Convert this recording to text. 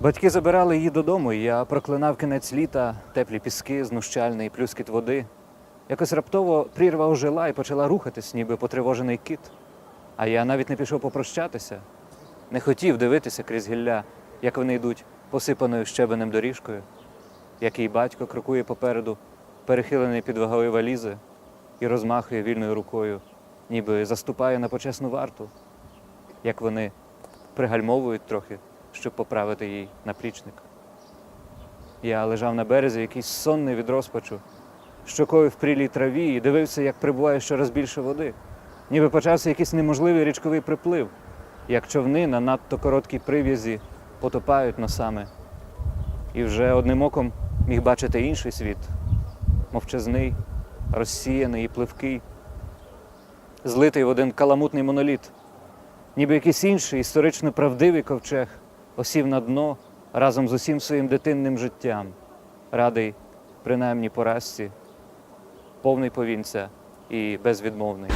Батьки забирали її додому, і я проклинав кінець літа, теплі піски, знущальний плюскіт води. Якось раптово прірва ожила і почала рухатись, ніби потривожений кит. А я навіть не пішов попрощатися, не хотів дивитися крізь гілля, як вони йдуть посипаною щебенем доріжкою, як її батько крокує попереду, перехилений під вагою валізи, і розмахує вільною рукою, ніби заступає на почесну варту, як вони пригальмовують трохи, щоб поправити їй наплічник. Я лежав на березі, якийсь сонний від розпачу, щокою в прілій траві і дивився, як прибуває щораз більше води. Ніби почався якийсь неможливий річковий приплив, як човни на надто короткій прив'язі потопають носами. І вже одним оком міг бачити інший світ мовчазний, розсіяний і пливкий, злитий в один каламутний моноліт, ніби якийсь інший історично правдивий ковчег осів на дно разом з усім своїм дитинним життям, радий, принаймні поразці, повний повінця і безвідмовний.